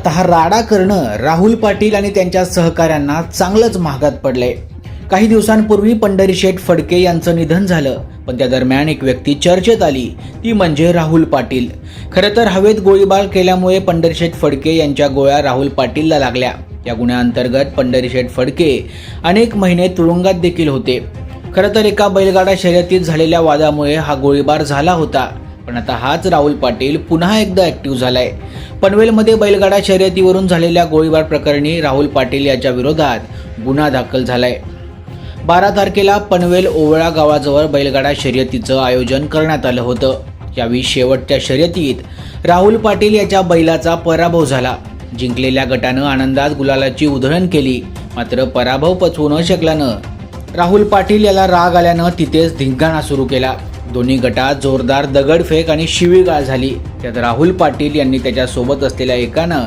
आता हा राडा करणं राहुल पाटील आणि त्यांच्या सहकाऱ्यांना चांगलंच महागात पडलंय. काही दिवसांपूर्वी पंढरी शेठ फडके यांचं निधन झालं पण त्या दरम्यान एक व्यक्ती चर्चेत आली ती म्हणजे राहुल पाटील. खरं तर हवेत गोळीबार केल्यामुळे पंढरी शेठ फडके यांच्या गोळ्या राहुल पाटीलला लागल्या. या गुन्ह्याअंतर्गत पंढरी शेठ फडके अनेक महिने तुरुंगात देखील होते. खरं तर एका बैलगाडा शर्यतीत झालेल्या वादामुळे हा गोळीबार झाला होता. पण आता हाच राहुल पाटील पुन्हा एकदा ऍक्टिव्ह झालाय. पनवेलमध्ये बैलगाडा शर्यतीवरून झालेल्या गोळीबार प्रकरणी राहुल पाटील याच्या विरोधात गुन्हा दाखल झालाय. बारा तारखेला पनवेल ओवळा गावाजवळ बैलगाडा शर्यतीचं आयोजन करण्यात आलं होतं. यावेळी शेवटच्या शर्यतीत राहुल पाटील याच्या बैलाचा पराभव झाला. जिंकलेल्या गटानं आनंदात गुलालाची उधळण केली. मात्र पराभव पचवू न शकल्यानं राहुल पाटील याला राग आल्यानं तिथेच धिंगाणा सुरू केला. दोन्ही गटात जोरदार दगडफेक आणि शिवीगाळ झाली. त्यात राहुल पाटील यांनी त्याच्यासोबत असलेल्या एकानं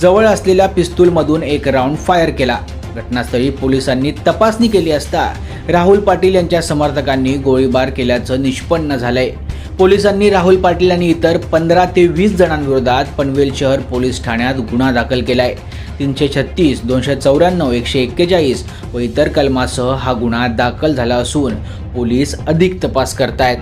जवळ असलेल्या पिस्तूलमधून एक राऊंड फायर केला. घटनास्थळी पोलिसांनी तपासणी केली असता राहुल पाटील यांच्या समर्थकांनी गोळीबार केल्याचं निष्पन्न झालंय. पोलिसांनी राहुल पाटील आणि इतर पंधरा ते वीस जणांविरोधात पनवेल शहर पोलीस ठाण्यात गुन्हा दाखल केला आहे तीनशे छत्तीस दोनशे चौऱ्याण्णव एकशे एक्केचाळीस व इतर कलमासह हा गुन्हा दाखल झाला असून पोलीस अधिक तपास करतायत.